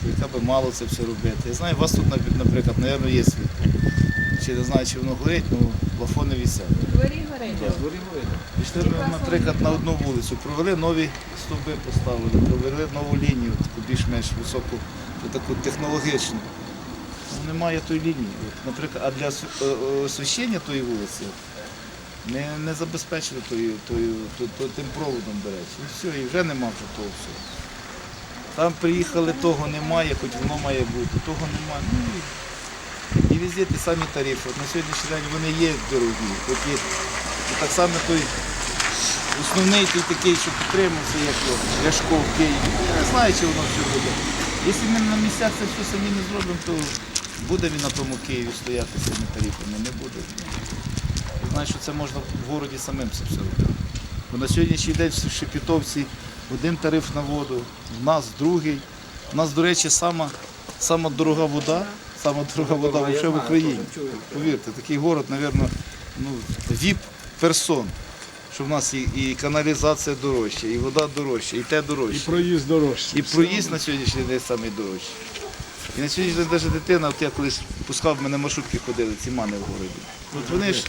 світло, яка би мало це все робити. Я знаю, у вас тут, наприклад, мабуть, є світло. Чи не знаю, чи воно горить, ну плафони вісять. Дворі горить. Пішли ми, наприклад, на одну вулицю, провели нові стовби, поставили, провели нову лінію, таку більш-менш високу, таку технологічну. Ну, немає тої лінії. Наприклад, а для е, е, освіщення тої вулиці не, не забезпечили тою, тою, то- то- тим проводом, до речі. І все, і вже нема вже того всього. Там приїхали, того немає, хоч воно має бути, того немає. Ну, і, везде ті самі тарифи. От на сьогоднішній день вони є дорогі. Хоч і, так само той основний той такий, що підтримався, як Ляшко в Києві. Я не знаю, чи воно все буде. Якщо ми на місцях це все самі не зробимо, то буде він на тому Києві стояти з цими тарифами, не буде. Знаю, що це можна в городі самим все робити. Бо на сьогоднішній день в Шепетовці один тариф на воду, в нас другий. У нас, до речі, сама, сама дорога вода, сама дорога вода взагалі в Україні. Повірте, такий город, мабуть, ну, віп персон. Що в нас і, і каналізація дорожча, і вода дорожча, і те дорожче. І проїзд дорожчий. І проїзд на сьогоднішній день найдорожчий. І на сьогоднішній день навіть дитина, от я колись пускав, мене маршрутки ходили, ці мани в городі. От вони ж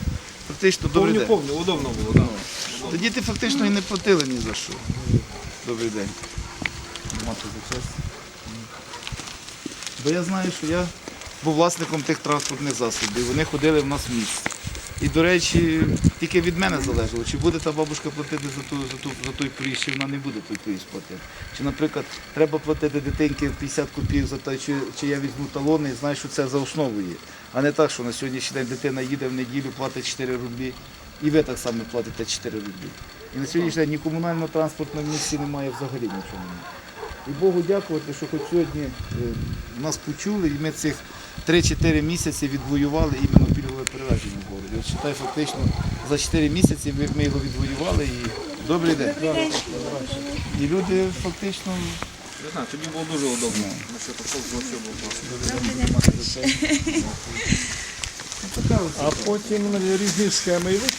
фактично добрий Повні, день. повню, удобно було. Да. Тоді ти фактично і не платили ні за що. Добрий день. Мати за час. Бо я знаю, що я був власником тих транспортних засобів. Вони ходили в нас в місті. І, до речі, тільки від мене залежало, чи буде та бабушка платити за, ту, за, ту, за той проїзд, чи вона не буде той проїзд платити. Чи, наприклад, треба платити дитинки 50 копійок за те, чи, чи я візьму талони і знаю, що це за основу є. А не так, що на сьогоднішній день дитина їде в неділю, платить 4 рублі, і ви так само платите 4 рублі. І на сьогоднішній день ні комунального транспорту в місті немає взагалі нічого. І Богу дякувати, що хоч сьогодні е, нас почули, і ми цих 3-4 місяці відвоювали іменно пільгове перевезення в городі. От считай, фактично за 4 місяці ми, ми його відвоювали і добрий день. І люди фактично Не знаю, тобі було дуже удобно. На що пішов, вообще було така ось А потім різні схеми і вийшли.